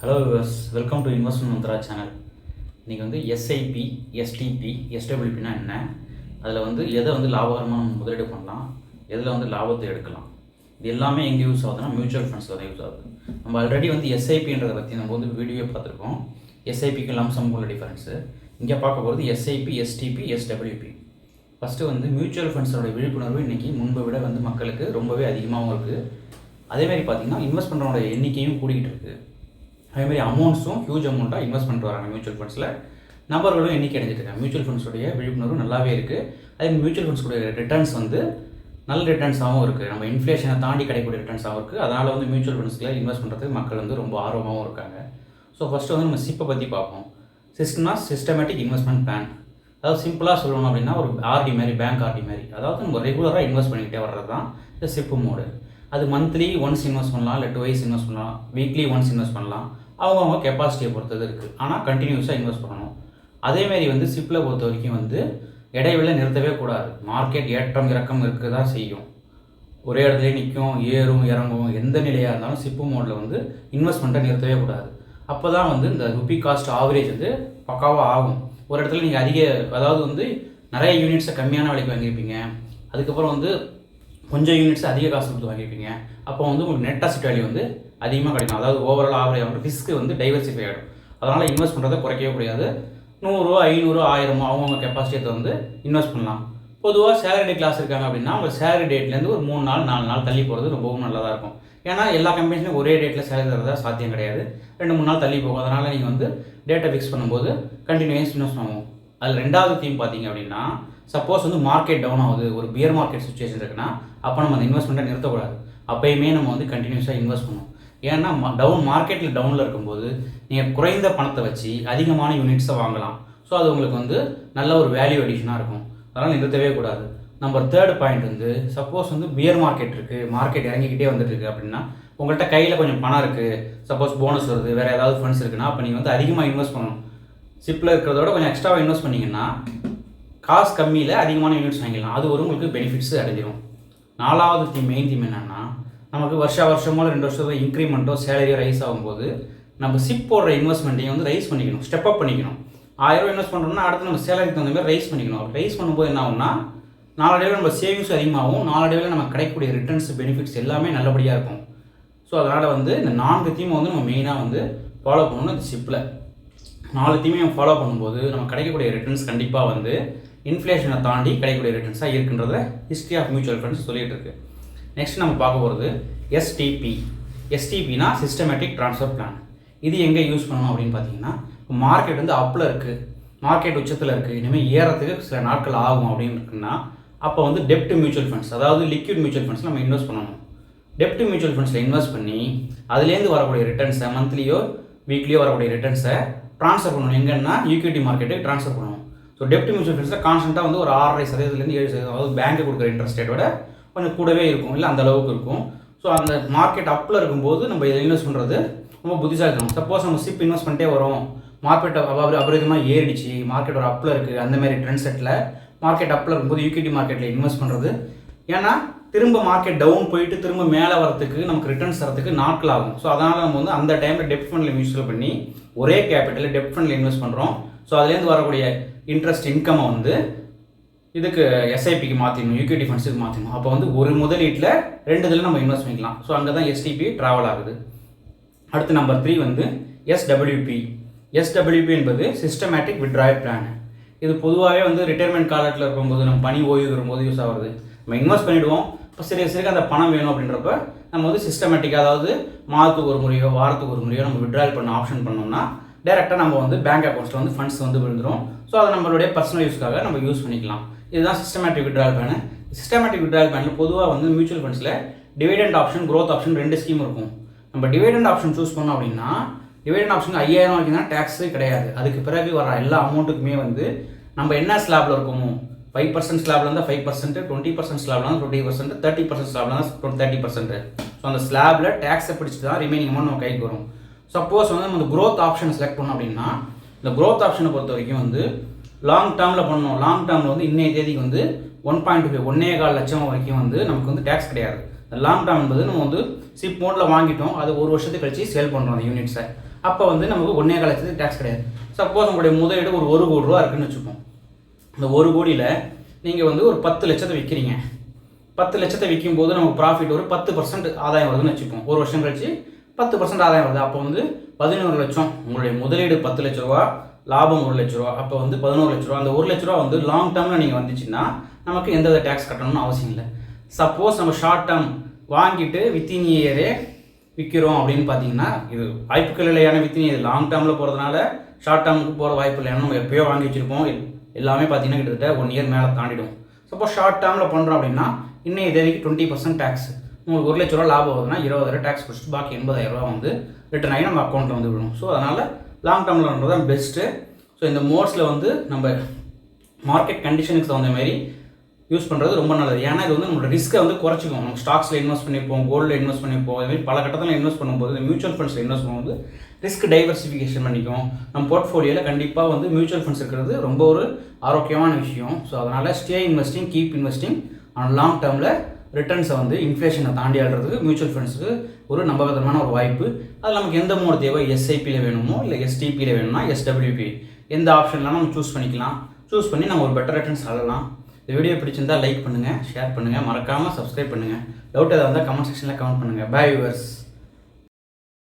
Hello viewers welcome to investment Mantra channel இன்றைக்கி வந்து SIP SDP எஸ்டபிள்பினா என்ன? அதில் வந்து எதை வந்து லாபகரமாக நம்ம முதலீடு பண்ணலாம்? எதில் வந்து லாபத்தை எடுக்கலாம்? இது எல்லாமே எங்கே யூஸ் ஆகுதுன்னா மியூச்சுவல் ஃபண்ட்ஸில் தான் யூஸ் ஆகுது. நம்ம ஆல்ரெடி வந்து எஸ்ஐபின்றதை பற்றி நம்ம வந்து வீடியோ பார்த்துருக்கோம். எஸ்ஐபிக்கு லம்சம் உள்ள டிஃபரன்ஸு இங்கே பார்க்க போகிறது எஸ்ஐபி எஸ்டிபி எஸ்டபிள்யூபி ஃபஸ்ட்டு வந்து மியூச்சுவல் ஃபண்ட்ஸோட விழிப்புணர்வு இன்றைக்கி முன்பை விட வந்து மக்களுக்கு ரொம்பவே அதிகமாகவும் இருக்குது அதேமாதிரி பார்த்திங்கன்னா இன்வெஸ்ட் பண்ணுறவங்களோட எண்ணிக்கையும் கூடிக்கிட்டு இருக்குது அதேமாதிரி அமௌண்ட்ஸும் ஹியூஜ் அமௌண்ட்டாக இன்வெஸ்ட் பண்ணிட்டு வராங்க மியூச்சுவல் ஃபண்ட்ஸில் நபர்களும் எண்ணிக்கை அடைஞ்சிட்டு இருக்காங்க. மியூச்சுவல் ஃபண்ட்ஸுடைய விழிப்புணர்வு நல்லாவே இருக்குது அதே மியூச்சுவல் ஃபண்ட்ஸுடைய ரிட்டர்ன்ஸ் வந்து நல்ல ரிட்டர்ன்ஸாகவும் இருக்குது நம்ம இன்ஃப்ளேஷனை தாண்டி கிடைக்கக்கூடிய ரிட்டர்ன்ஸாகவும் இருக்குது அதனால் வந்து மியூச்சுவல் ஃபண்ட்ஸில் இன்வெஸ்ட் பண்ணுறதுக்கு மக்கள் வந்து ரொம்ப ஆர்வமாகவும் இருக்காங்க. ஸோ ஃபஸ்ட்டு வந்து நம்ம சிப்பை பற்றி பார்ப்போம். சிஸ்டம்னா சிஸ்டமேட்டிக் இன்வெஸ்ட்மெண்ட் பிளான் அதாவது சிம்பிளாக சொல்லணும் அப்படின்னா ஒரு ஆர்டி மாதிரி பேங்க் ஆர்டி மாதிரி. அதாவது நம்ம ரெகுலராக இன்வெஸ்ட் பண்ணிக்கிட்டே வர்றது தான் இந்த சிப்பு மோடு அது மந்த்லி ஒன்ஸ் இன்வெஸ்ட் பண்ணலாம் இல்லை டூ இன்வெஸ்ட் பண்ணலாம் வீக்லி ஒன்ஸ் இன்வெஸ்ட் பண்ணலாம். அவங்கவுங்க கெப்பாசிட்டியை பொறுத்தது இருக்குது ஆனால் கண்டினியூஸாக இன்வெஸ்ட் பண்ணணும். அதேமாரி வந்து சிப்பில் பொறுத்த வரைக்கும் வந்து இடைவெளி நிறுத்தவே கூடாது. மார்க்கெட் ஏற்றம் இறக்கம் இருக்க தான் செய்யும். ஒரே இடத்துல நிற்கும் ஏறும் இறங்கும் எந்த நிலையாக இருந்தாலும் சிப்பு மோடில் வந்து இன்வெஸ்ட்மெண்ட்டை நிறுத்தவே கூடாது. அப்போ தான் வந்து இந்த ருபி காஸ்ட் ஆவரேஜ் வந்து பக்காவாக ஆகும். ஒரு இடத்துல நீங்கள் அதிக அதாவது வந்து நிறைய யூனிட்ஸை கம்மியான விலைக்கு வாங்கியிருப்பீங்க. அதுக்கப்புறம் வந்து கொஞ்சம் யூனிட்ஸ் அதிக காசு கொடுத்து வாங்கியிருப்பீங்க அப்போ வந்து உங்களுக்கு நெட் அசட் வேல்யூ வந்து அதிகமாக கிடைக்கும். அதாவது ஓவரால் ஆவரேஜ் ஆகும் ரிஸ்க்கு வந்து டைவர்சிஃபை ஆகிடும் அதனால் இன்வெஸ்ட் பண்ணுறதை குறைக்கவே முடியாது. நூறுரூவா ஐநூறு ஆயிரமோ அவங்கவுங்க கெப்பாசிட்டியை வந்து இன்வெஸ்ட் பண்ணலாம். பொதுவாக சேலரி கிளாஸ் இருக்காங்க அப்படின்னா அவங்க சேலரி டேட்லேருந்து ஒரு மூணு நாள் நாலு நாள் தள்ளி போகிறது ரொம்பவும் நல்லதாக இருக்கும். ஏன்னா எல்லா கம்பெனிஸ்லையும் ஒரே டேட்டில் சேலரி தரதா சாத்தியம் கிடையாது. ரெண்டு மூணு நாள் தள்ளி போகும். அதனால் நீங்கள் வந்து டேட்டை ஃபிக்ஸ் பண்ணும்போது கண்டினியூஸ் இன்வெஸ்ட் பண்ணுவோம் அதில் ரெண்டாவது தீம் பார்த்தீங்க அப்படின்னா சப்போஸ் வந்து மார்க்கெட் டவுன் ஆகுது ஒரு பியர் மார்க்கெட் சுச்சுவேஷன் இருக்குன்னா அப்போ நம்ம அந்த இன்வெஸ்ட்மெண்ட்டை நிறுத்தக்கூடாது. அப்பயுமே நம்ம வந்து கண்டினியூஸாக இன்வெஸ்ட் பண்ணுவோம் ஏன்னா டவுன் மார்க்கெட்டில் டவுனில் இருக்கும்போது நீங்கள் குறைந்த பணத்தை வச்சு அதிகமான யூனிட்ஸை வாங்கலாம். ஸோ அது உங்களுக்கு வந்து நல்ல ஒரு வேல்யூ அடிஷனாக இருக்கும். அதனால் நிறுத்தவே கூடாது. நம்பர் தேர்ட் பாயிண்ட் வந்து சப்போஸ் வந்து பியர் மார்க்கெட் இருக்குது மார்க்கெட் இறங்கிக்கிட்டே வந்துட்டு இருக்கு அப்படின்னா உங்கள்கிட்ட கையில் கொஞ்சம் பணம் இருக்குது சப்போஸ் போனஸ் வருது வேறு ஏதாவது ஃபண்ட்ஸ் இருக்குன்னா அப்போ நீங்கள் வந்து அதிகமாக இன்வெஸ்ட் பண்ணணும். சிப்பில் இருக்கிறதோட கொஞ்சம் எக்ஸ்ட்ராவாக இன்வெஸ்ட் பண்ணிங்கன்னா காசு கம்மியில் அதிகமான யூனிட்ஸ் வாங்கிடலாம். அது ஒரு உங்களுக்கு பெனிஃபிட்ஸ் அடைஞ்சிடும் நாலாவது தீம் மெயின் தீம் என்னென்னா நமக்கு வருஷ வருஷமோ இல்லை ரெண்டு வருஷத்தோ இன்க்ரிமெண்ட்டோ சேலரியோ ரைஸ் ஆகும்போது நம்ம சிப் போடுற இன்வெஸ்ட்மெண்ட்டையும் வந்து ரைஸ் பண்ணிக்கணும் ஸ்டெப் அப் பண்ணிக்கணும். ஆயிரம் இன்வெஸ்ட் பண்ணுறோம்னா அடுத்து நம்ம சேலரிக்கு தகுந்த மாதிரி ரைஸ் பண்ணிக்கணும். ரைஸ் பண்ணும்போது என்ன ஆகும்னா நாளடைவில் நம்ம சேவிங்ஸ் அதிகமாகும் நாளடைவில் நம்ம கிடைக்கக்கூடிய ரிட்டர்ன்ஸ் பெனிஃபிட்ஸ் எல்லாமே நல்லபடியாக இருக்கும். ஸோ அதனால் வந்து இந்த நான்கு தீமை வந்து நம்ம மெயினாக வந்து ஃபாலோ பண்ணணும் இந்த ஷிப்பில் நாலுத்தையுமே ஃபாலோ பண்ணும்போது நம்ம கிடைக்கக்கூடிய ரிட்டர்ன்ஸ் கண்டிப்பாக வந்து இன்ஃப்ளேஷனை தாண்டி கிடைக்கக்கூடிய ரிட்டர்ன்ஸாக இருக்குன்றத ஹிஸ்ட்ரி ஆஃப் மியூச்சுவல் ஃபண்ட்ஸ் சொல்லிட்டு இருக்கு. நெக்ஸ்ட் நம்ம பார்க்க போகிறது எஸ்டிபி எஸ்டிபினா சிஸ்டமேட்டிக் ட்ரான்ஸ்ஃபர் பிளான் இது எங்கே யூஸ் பண்ணணும் அப்படின்னு பார்த்தீங்கன்னா மார்க்கெட் வந்து அப்பில் இருக்குது மார்க்கெட் உச்சத்தில் இருக்குது இனிமேல் ஏறத்துக்கு சில நாட்கள் ஆகும் அப்படின்னு இருக்குன்னா அப்போ வந்து டெப்ட் மியூச்சுவல் ஃபண்ட்ஸ் அதாவது லிக்விட் மியூச்சுவல் ஃபண்ட்ஸ் நம்ம இன்வெஸ்ட் பண்ணணும். டெப்ட் மியூச்சுவல் ஃபண்ட்ஸில் இன்வெஸ்ட் பண்ணி அதுலேருந்து வரக்கூடிய ரிட்டர்ன்ஸை மந்த்லியோ வீக்லியோ வரக்கூடிய ரிட்டர்ன்ஸை ட்ரான்ஸ்ஃபர் பண்ணணும். எங்கன்னா ஈக்விட்டி மார்க்கெட்டுக்கு ட்ரான்ஸ்ஃபர் பண்ணணும். ஸோ டெப்ட் மியூச்சுவல் ஃபண்ட்ஸில் கான்ஸ்டண்ட்டாக வந்து ஒரு ஆறரை சதவீதத்துலேருந்து ஏழு சதவீதம் அதாவது பேங்க்கு கொடுக்குற இன்ட்ரெஸ்ட் ரேட்டோட கொஞ்சம் கூடவே இருக்கும். இல்லை அந்த அளவுக்கு இருக்கும். ஸோ அந்த மார்க்கெட் அப்பில் இருக்கும்போது நம்ம இதை இன்வெஸ்ட் பண்ணுறது ரொம்ப புதுசாக இருக்கும் சப்போஸ் நம்ம சிப் இன்வெஸ்ட் பண்ணிட்டே வரோம். மார்க்கெட் அபரிதமாக ஏறிடுச்சு. மார்க்கெட் ஒரு அப்பில் இருக்குது அந்த மாதிரி ட்ரெண்ட் செட்டில் மார்க்கெட் அப்பில் இருக்கும்போது ஈக்விட்டி மார்க்கெட்டில் இன்வெஸ்ட் பண்ணுறது ஏன்னா திரும்ப மார்க்கெட் டவுன் போயிட்டு திரும்ப மேலே வரத்துக்கு நமக்கு ரிட்டர்ன்ஸ் தரத்துக்கு நாட்கள் ஆகும். ஸோ அதனால் நம்ம வந்து அந்த டைமில் டெப்ட் ஃபண்டில் மியூச்சுவல் பண்ணி ஒரே கேபிட்டலில் டெப்ட் ஃபண்டில் இன்வெஸ்ட் பண்ணுறோம் ஸோ அதுலேருந்து வரக்கூடிய இன்ட்ரெஸ்ட் இன்கம்மை வந்து இதுக்கு எஸ்ஐபிக்கு மாற்றிடணும் யூகே ஃபண்ட்ஸுக்கு மாற்றிடணும் அப்போ வந்து ஒரு முதலீட்டில் ரெண்டு இதில் நம்ம இன்வெஸ்ட் பண்ணிக்கலாம். ஸோ அங்கே தான் எஸ்டிபி ட்ராவல் ஆகுது. அடுத்து நம்பர் த்ரீ வந்து எஸ்டபிள்யூபி எஸ்டபிள்யூபி என்பது சிஸ்டமேட்டிக் விட்ராயல் பிளான் இது பொதுவாகவே வந்து ரிட்டையர்மெண்ட் காலத்தில் இருக்கும்போது நம்ம பணி ஓய்வு வரும்போது யூஸ் ஆகுது நம்ம இன்வெஸ்ட் பண்ணிவிடுவோம் இப்போ சரி சரி அந்த பணம் வேணும் அப்படின்றப்ப நம்ம வந்து சிஸ்டமேட்டிக்காக அதாவது மாதத்துக்கு ஒரு முறையோ வாரத்துக்கு ஒரு முறையோ நம்ம விட்ராயல் பண்ண ஆப்ஷன் பண்ணோம்னா டேரெக்டாக நம்ம வந்து பேங்க் அக்கௌண்ட்ஸில் வந்து ஃபண்ட்ஸ் வந்து விழுந்துடும் ஸோ அதை நம்மளுடைய பர்சனல் யூஸ்க்காக நம்ம யூஸ் பண்ணிக்கலாம். இதுதான் systematic withdrawal plan systematic withdrawal பிளானில் பொதுவாக வந்து மியூச்சுவல் ஃபண்ட்ஸில் டிவிடெண்ட் ஆப்ஷன் க்ரோத் ஆப்ஷன் ரெண்டு ஸ்கீம் இருக்கும். நம்ம டிவிடெண்ட் ஆப்ஷன் சூஸ் பண்ணோம் அப்படின்னா டிவிடெண்ட் ஆப்ஷன் ஐயாயிரம் வரைக்கும் தான் டேக்ஸே கிடையாது. அதுக்கு பிறகு வர எல்லா அமௌண்ட்டுக்குமே வந்து நம்ம என்ன ஸ்லாப்பில் இருக்கோமோ ஃபைவ் பர்சன்ட் ஸ்லாப்ல இருந்தால் ஃபைவ் பர்சன்ட் டுவெண்ட்டி பர்சன்ட் ஸ்லாப்ல இருந்தால் டுவெண்ட்டி பர்சன்ட் தேர்ட்டி பர்சன்ட் ஸ்லாப்ல இருந்தால் தேர்ட்டி பர்சன்ட் ஸோ அந்த ஸ்லாப்ல டேக்ஸை பிடிச்சிட்டு தான் ரிமைனிங் அமௌண்ட் நம்ம கைக்கு வரும். சப்போஸ் வந்து நம்ம க்ரோத் ஆப்ஷன் செலக்ட் பண்ணோம் அப்படின்னா இந்த க்ரோத் ஆப்ஷனை பொறுத்த வரைக்கும் வந்து லாங் டேர்மில் பண்ணோம். லாங் டேர்மில் வந்து இன்னைய தேதிக்கு வந்து ஒன் பாயிண்ட் ஃபைவ் ஒன்னே கால் லட்சம் வரைக்கும் வந்து நமக்கு வந்து டேக்ஸ் கிடையாது. லாங் டேர்ம் என்பது நம்ம வந்து சிப் மோடில் வாங்கிட்டோம். அது ஒரு வருஷத்துக்கு கழிச்சு சேல் பண்ணுறோம் அந்த யூனிட்ஸை அப்போ வந்து நமக்கு ஒன்றே கால் லட்சத்துக்கு டேக்ஸ் கிடையாது. சப்போஸ் உங்களுடைய முதலீடு ஒரு ஒரு கோடி ரூபா இருக்குன்னு வச்சுப்போம். இந்த ஒரு கோடியில் நீங்கள் வந்து ஒரு பத்து லட்சத்தை விற்கிறீங்க பத்து லட்சத்தை விற்கும் போது நமக்கு ப்ராஃபிட் ஒரு பத்து பர்சன்ட் ஆதாயம் வருதுன்னு வச்சுப்போம் ஒரு வருஷம் கழிச்சு பத்து பர்சன்ட் ஆதாயம் வருது. அப்போ வந்து பதினோரு லட்சம். உங்களுடைய முதலீடு பத்து லட்ச ரூபா லாபம் ஒரு லட்ச ரூபா. அப்போ வந்து பதினோரு லட்ச ரூபா. அந்த ஒரு லட்ச ரூபா வந்து லாங் டேர்மில் நீங்கள் வந்துச்சுன்னா நமக்கு எந்த டேக்ஸ் கட்டணும்னு அவசியம் இல்லை. சப்போஸ் நம்ம ஷார்ட் டேர்ம் வாங்கிட்டு வித்தின் இயரே விற்கிறோம் அப்படின்னு பார்த்தீங்கன்னா இது வாய்ப்புகள் இல்லையான வித்தின் இது லாங் டேர்மில் போகிறதுனால ஷார்ட் டேர்முக்கு போகிற வாய்ப்பு இல்லை நம்ம எப்பயோ வாங்கி வச்சுருப்போம். எல்லாமே பார்த்தீங்கன்னா கிட்டத்தட்ட ஒன் இயர் மேலே தாண்டிடும். சப்போஸ் ஷார்ட் டேர்மில் பண்ணுறோம் அப்படின்னா இன்னைய தேதிக்கு டுவெண்ட்டி பர்சன்ட் டேக்ஸ் உங்களுக்கு ஒரு லட்ச ரூபா லாபம் வருதுன்னா இருபதாயிரம் டேக்ஸ் ஃபஸ்ட்டு பாக்கி எண்பதாயிரம் ரூபா வந்து ரிட்டர்ன் ஆகி நம்ம அக்கௌண்ட்டில் வந்து விடும் ஸோ அதனால் லாங் டேர்மில் பண்ணுறது தான் பெஸ்ட்டு ஸோ இந்த மோட்ஸில் வந்து நம்ம மார்க்கெட் கண்டிஷனுக்கு தகுந்த மாதிரி யூஸ் பண்ணுறது ரொம்ப நல்லது. ஏன்னா இது வந்து நம்மளோட ரிஸ்க்கை வந்து குறைச்சிக்கும். நம்ம ஸ்டாக்ஸில் இன்வெஸ்ட் பண்ணிப்போம் கோல்டில் இன்வெஸ்ட் பண்ணிப்போம் இதுமாதிரி பல கட்டத்தில் இன்வெஸ்ட் பண்ணும்போது இந்த மியூச்சுவல் ஃபண்ட்ஸில் இன்வெஸ்ட் பண்ணும்போது ரிஸ்க் டைவர்சிஃபிகேஷன் பண்ணிக்கும் நம்ம போர்ட்ஃபோலியோவில் கண்டிப்பாக வந்து மியூச்சுவல் ஃபண்ட்ஸ் இருக்கிறது ரொம்ப ஒரு ஆரோக்கியமான விஷயம். ஸோ அதனால் stay investing keep investing on long டேர்மில் ரிட்டர்ன்ஸை வந்து இன்ஃப்ளேஷனை தாண்டி ஆடுறதுக்கு மியூச்சுவல் ஃபண்ட்ஸுக்கு ஒரு நம்பகத்தனமான ஒரு வாய்ப்பு. அதில் நமக்கு எந்த மூணு தேவை? எஸ்ஐபியில் வேணுமோ இல்லை எஸ்டிபியில் வேணும்னா எஸ்டபிள்யூபி எந்த ஆப்ஷன்லாம் நம்ம சூஸ் பண்ணிக்கலாம். சூஸ் பண்ணி நம்ம ஒரு பெட்டர் ரிட்டர்ன்ஸ் ஆடலாம் இந்த வீடியோ பிடிச்சிருந்தா லைக் பண்ணுங்கள் ஷேர் பண்ணுங்கள் மறக்காமல் சப்ஸ்கிரைப் பண்ணுங்கள் டவுட் ஏதாவது இருந்தால் கமெண்ட் செக்ஷனில் கமெண்ட் பண்ணுங்கள் பை யூவர்ஸ்